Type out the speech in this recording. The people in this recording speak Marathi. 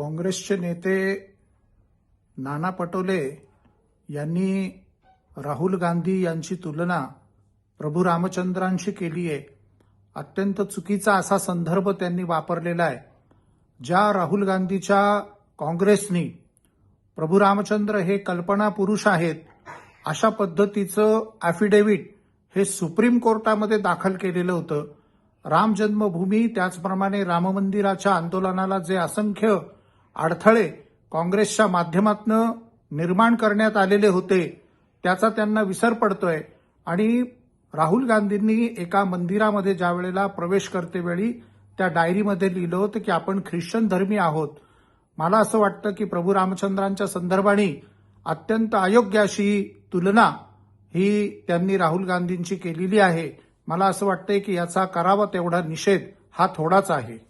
काँग्रेसचे नेते नाना पटोले यांनी राहुल गांधी यांची तुलना प्रभू रामचंद्रांशी केली आहे. अत्यंत चुकीचा असा संदर्भ त्यांनी वापरलेला आहे. ज्या राहुल गांधीच्या काँग्रेसनी प्रभू रामचंद्र हे कल्पना पुरुष आहेत अशा पद्धतीचं ॲफिडेव्हिट हे सुप्रीम कोर्टामध्ये दाखल केलेलं होतं. राम जन्मभूमी त्याचप्रमाणे राम मंदिराच्या आंदोलनाला जे असंख्य अडथळे काँग्रेसच्या माध्यमातनं निर्माण करण्यात आलेले होते त्याचा त्यांना विसर पडतोय. आणि राहुल गांधींनी एका मंदिरामध्ये ज्या वेळेला प्रवेश करतेवेळी त्या डायरीमध्ये लिहिलं होतं की आपण ख्रिश्चन धर्मी आहोत. मला असं वाटतं की प्रभू रामचंद्रांच्या संदर्भाने अत्यंत अयोग्य अशी तुलना ही त्यांनी राहुल गांधींची केलेली आहे. मला असं वाटतंय की याचा करावा तेवढा निषेध हा थोडाच आहे.